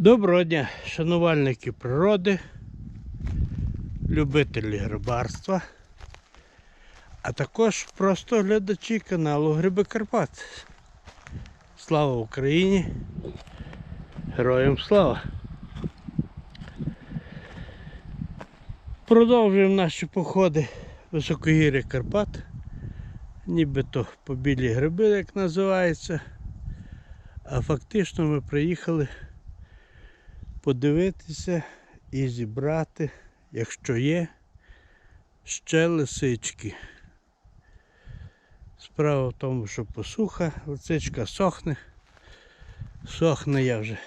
Доброго дня, шанувальники природи, любителі грибарства, а також просто глядачі каналу Гриби Карпат. Слава Україні! Героям слава! Продовжуємо наші походи високогір'я Карпат. Нібито по білі гриби, як називається. А фактично ми приїхали подивитися і зібрати, якщо є, ще лисички. Справа в тому, що посуха, лисичка сохне. Сохне я вже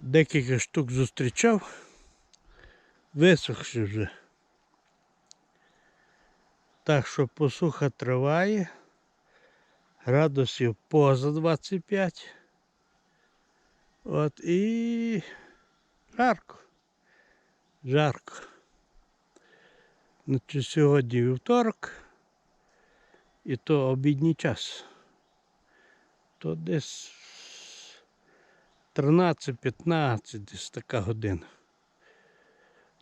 декілька штук зустрічав, висохши вже. Так що посуха триває, градусів поза 25. От і жарко. Жарко. Значить, сьогодні вівторок. І то обідній час. То десь 13-15, десь така година.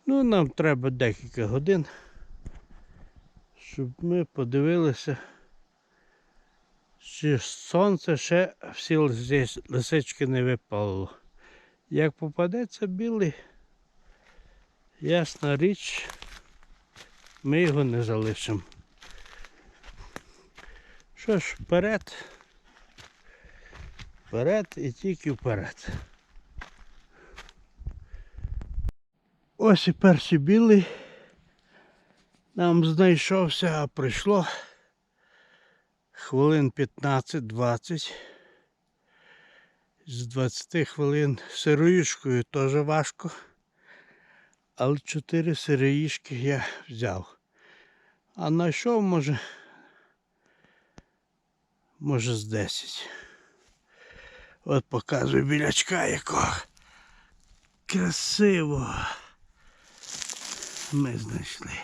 Ну, нам треба декілька годин, щоб ми подивилися, чи сонце ще всі лиси- лисички не випало. Як попадеться білий, ясна річ, ми його не залишимо. Що ж, вперед, вперед і тільки вперед. Ось і перший білий нам знайшовся, а прийшло хвилин 15-20. З 20 хвилин сироїшкою теж важко. Але 4 сироїшки я взяв. А знайшов, може, може з 10. От показую білячка якого. Красиво. Ми знайшли.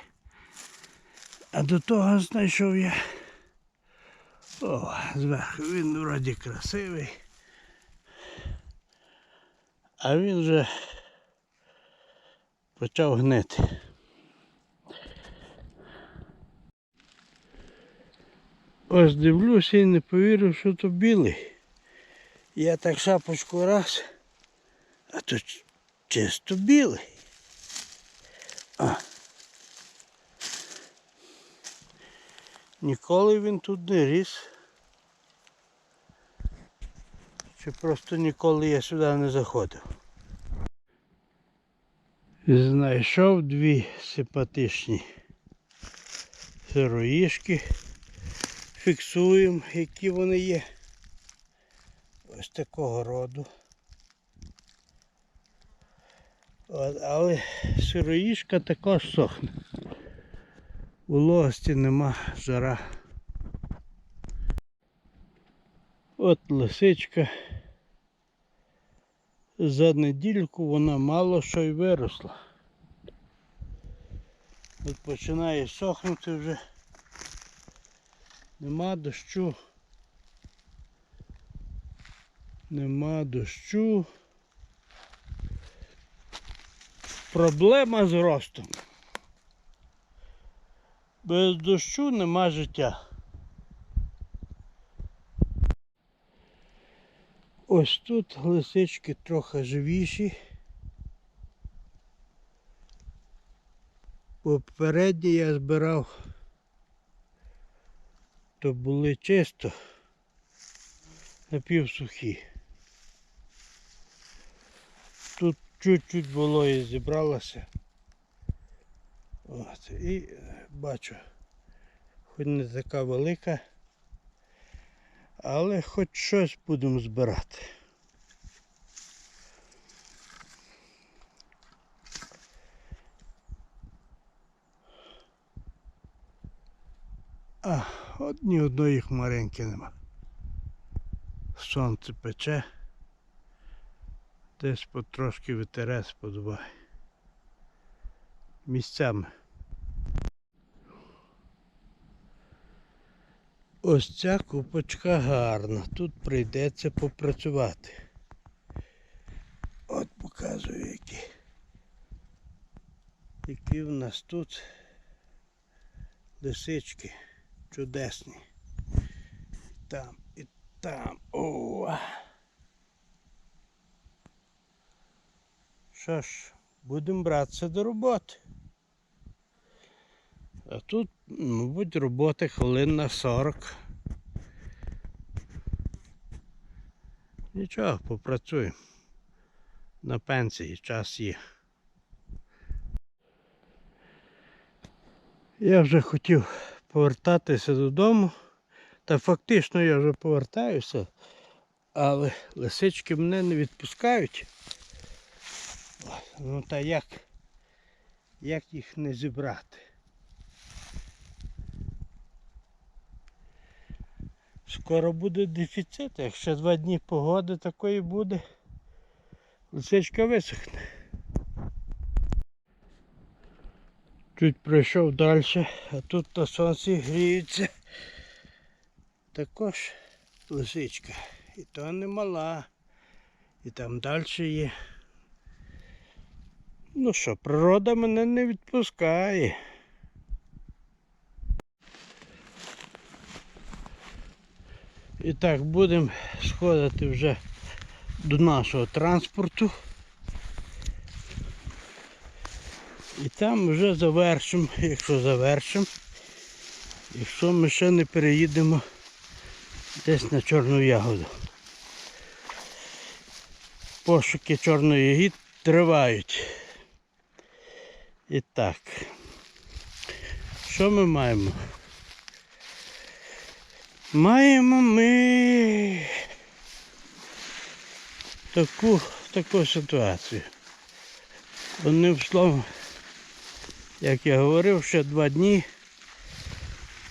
А до того знайшов я. О, зверху він вроді красивий. А він вже почав гнити. Ось дивлюся і не повірив, що то білий. Я так шапочку раз, а то чисто білий. Ніколи він тут не ріс. Чи просто ніколи я сюди не заходив. Знайшов дві симпатичні сироїшки. Фіксуємо, які вони є. Ось такого роду. От, але сироїшка також сохне. Вологості нема, жара. От лисичка. За недільку вона мало що й виросла. От починає сохнути вже. Нема дощу. Нема дощу. Проблема з ростом. Без дощу нема життя. Ось тут лисички трохи живіші. Попередні я збирав, то були чисто напівсухі. Тут чуть-чуть було і зібралося. От, і е, бачу, хоч не така велика, але хоч щось будемо збирати. А, от ні одної хмаринки нема. Сонце пече. Десь потрошки вітерець подуває. Місцями. Ось ця купочка гарна. Тут прийдеться попрацювати. От показую які. Які в нас тут лисички чудесні. Там і там. О! Що ж, будемо братися до роботи. А тут, мабуть, роботи хвилин на 40. Нічого, попрацюємо. На пенсії час є. Я вже хотів повертатися додому. Та фактично я вже повертаюся, але лисички мене не відпускають. Ну та як, як їх не зібрати? Скоро буде дефіцит, якщо два дні погоди такої буде, лисичка висохне. Чуть пройшов далі, а тут на сонці гріється. Також лисичка. І то не мала. І там далі є. Ну що, природа мене не відпускає. І так, будемо сходити вже до нашого транспорту. І там вже завершимо, якщо завершимо. Якщо ми ще не переїдемо десь на чорну ягоду. Пошуки чорної ягід тривають. І так. Що ми маємо? Маємо ми таку, таку ситуацію. Одним словом, як я говорив, ще два дні.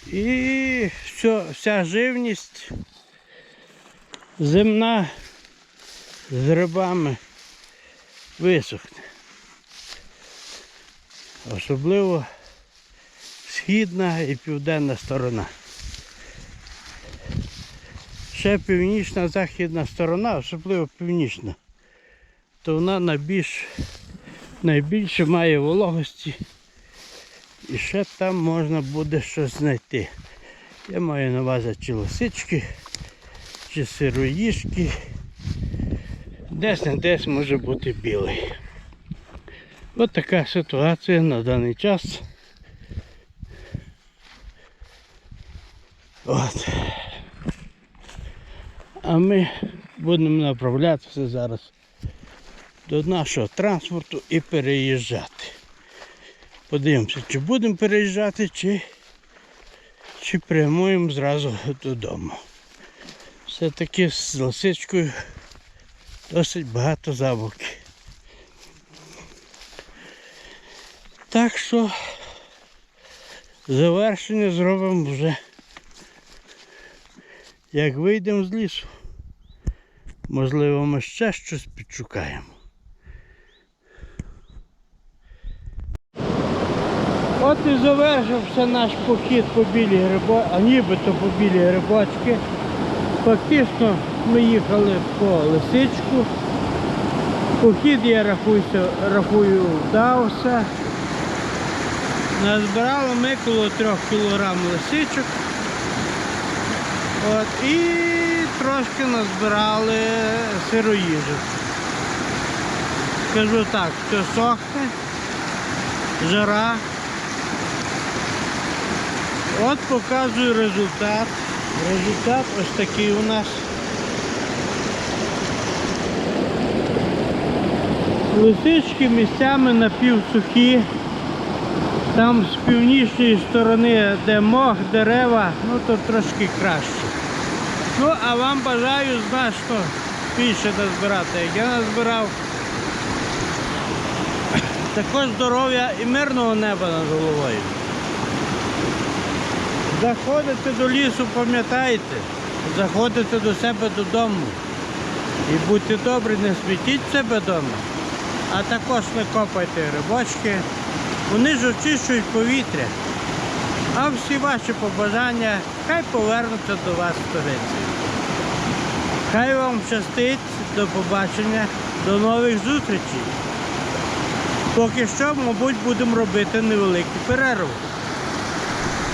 І все, вся живність земна з грибами висохне. Особливо східна і південна сторона. Ще північна західна сторона, особливо північна, то вона найбільш, найбільше має вологості і ще там можна буде щось знайти. Я маю на увазі чи лисички, чи сироїшки. Десь не десь може бути білий. Ось така ситуація на даний час. От. А ми будемо направлятися зараз до нашого транспорту і переїжджати. Подивимося, чи будемо переїжджати, чи, чи прямуємо зразу додому. Все-таки з лисичкою досить багато забавки. Так що завершення зробимо вже як вийдемо з лісу. Можливо, ми ще щось підшукаємо. От і завершився наш похід по білі грибо, а нібито по білі грибочки. Фактично ми їхали по лисичку. Похід я рахуюся, рахую вдався. Назбирали ми коло 3 кг лисичок. От, і трошки назбирали сироїжок. Скажу так, все сохне, жара. От показую результат. Результат ось такий у нас. Лисички місцями напівсухі. Там з північної сторони, де мох, дерева, ну то трошки краще. Ну, а вам бажаю значно більше назбирати, як я назбирав. Також здоров'я і мирного неба над головою. Заходите до лісу, пам'ятайте, заходите до себе додому. І будьте добрі, не смітіть себе вдома, а також не копайте грибочки. Вони ж очищують повітря. А всі ваші побажання хай повернуться до вас в. Хай вам щастить, до побачення, до нових зустрічей. Поки що, мабуть, будемо робити невелику перерву.